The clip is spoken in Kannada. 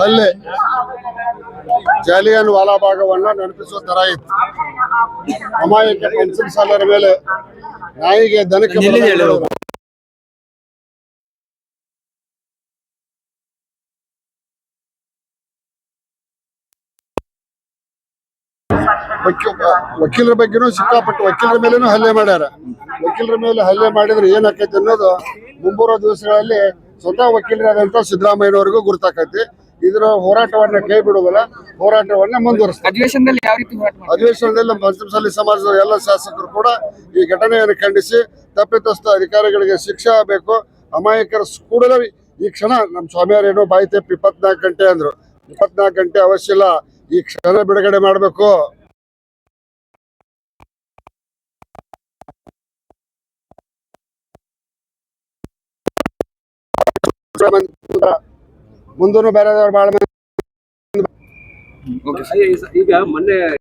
ಹಲ್ಲೆ. ಜಾಲಿಯನ್ ವಾಲಾಬಾಗವನ್ನ ನೆನಪಿಸುವ ತರ ಇತ್ತು. ಅಮಾಯಕ ಪೆನ್ಸಿಲ್ ಸಾಲರ ಮೇಲೆ ನಾಯಿಗೆ ದನಕ್ಕೆ ವಕೀಲರ ಬಗ್ಗೆನೂ ಸಿಕ್ಕಾಪಟ್ಟು ವಕೀಲರ ಮೇಲೇನೂ ಹಲ್ಲೆ ಮಾಡ್ಯಾರ. ವಕೀಲರ ಮೇಲೆ ಹಲ್ಲೆ ಮಾಡಿದ್ರೆ ಏನಾಕೈತೆ ಅನ್ನೋದು ಮುಂಬರುವ ದಿವಸಗಳಲ್ಲಿ ಸ್ವತಃ ವಕೀಲರಾದಂಥ ಸಿದ್ದರಾಮಯ್ಯನವರಿಗೂ ಗುರುತಾಕೈತಿ ಇದರ ಹೋರಾಟವನ್ನ ಕೈ ಬಿಡುವುದಿಲ್ಲ. ಹೋರಾಟವನ್ನ ಮುಂದುವರಿಸ್ತಾರೆ. ಅಧಿವೇಶನದಲ್ಲಿ ಯಾವ ರೀತಿ ಅಧಿವೇಶನದಲ್ಲಿ ನಮ್ಮ ಪಂಚಮಸಾಲಿ ಸಮಾಜದ ಎಲ್ಲ ಶಾಸಕರು ಕೂಡ ಈ ಘಟನೆಯನ್ನು ಖಂಡಿಸಿ ತಪ್ಪಿತಸ್ಥ ಅಧಿಕಾರಿಗಳಿಗೆ ಶಿಕ್ಷೆ ಆಗಬೇಕು. ಅಮಾಯಕರ ಕೂಡಲೇ ಈ ಕ್ಷಣ ನಮ್ಮ ಸ್ವಾಮಿಯಾರೇನೋ ಬಾಯಿ ತೆಪ್ಪಿ ಇಪ್ಪತ್ನಾಲ್ಕು ಗಂಟೆ ಅಂದ್ರು. ಇಪ್ಪತ್ನಾಲ್ಕು ಗಂಟೆ ಅವಶ್ಯ ಇಲ್ಲ. ಈ ಕ್ಷಣ ಬಿಡುಗಡೆ ಮಾಡಬೇಕು. ಮುಂದೂ ಬೇರೆ ಭಾಳ. ಈಗ ಮೊನ್ನೆ